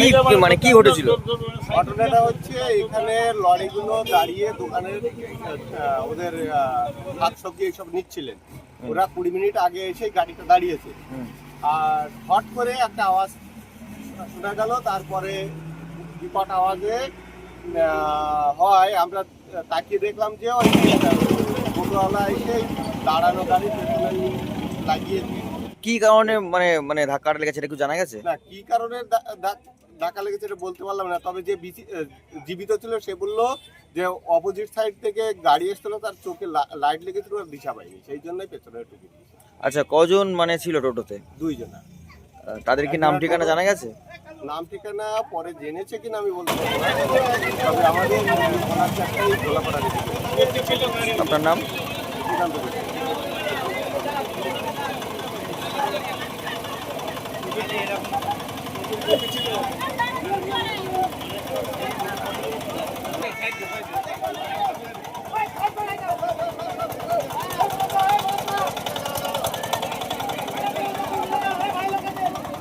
কি মানে কি ঘটেছিল? ঘটনাটা হচ্ছে এখানে লরিগুলো দাঁড়িয়ে দোকানের ওদের শাক সবজি এইসব নিচ্ছিলেন। ওরা কুড়ি মিনিট আগে এসে গাড়িটা দাঁড়িয়েছে। আর হট করে একটা আওয়াজ শোনা গেল তারপরে বিকট আওয়াজে হয়। আমরা তাকিয়ে দেখলাম যে ওই টোটোওয়ালা এসে দাঁড়ানো গাড়ি পেছনে লাগিয়ে কি কারণে মানে মানে ধাক্কাটা লেগেছে এটা একটু জানা গেছে? না কি কারণে ধাক্কা লেগেছে এটা বলতে পারলাম না। তবে যে জীবিত ছিল সে বলল যে অপোজিট সাইড থেকে গাড়ি এসছিল তার চোখে লাইট লেগেছিল আর দিশা পাইনি সেই জন্যই পেছনে ঢুকে আচ্ছা কজন মানে ছিল টোটোতে? দুইজনা। তাদের কি নাম ঠিকানা জানা গেছে? নাম ঠিকানা পরে জেনেছে কিনা আমি বলতে তবে আমাদের ওনার চারটাই গোলাপাড়া রেখেছে আপনার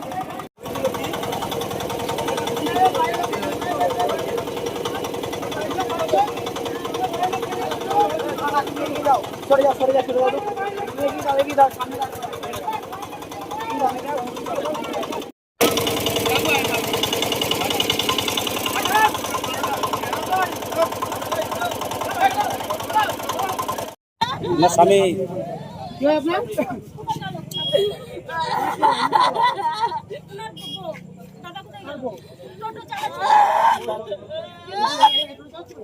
নাম সিদ্ধান্ত নিয়েছে। স্বামী চালাচ্ছে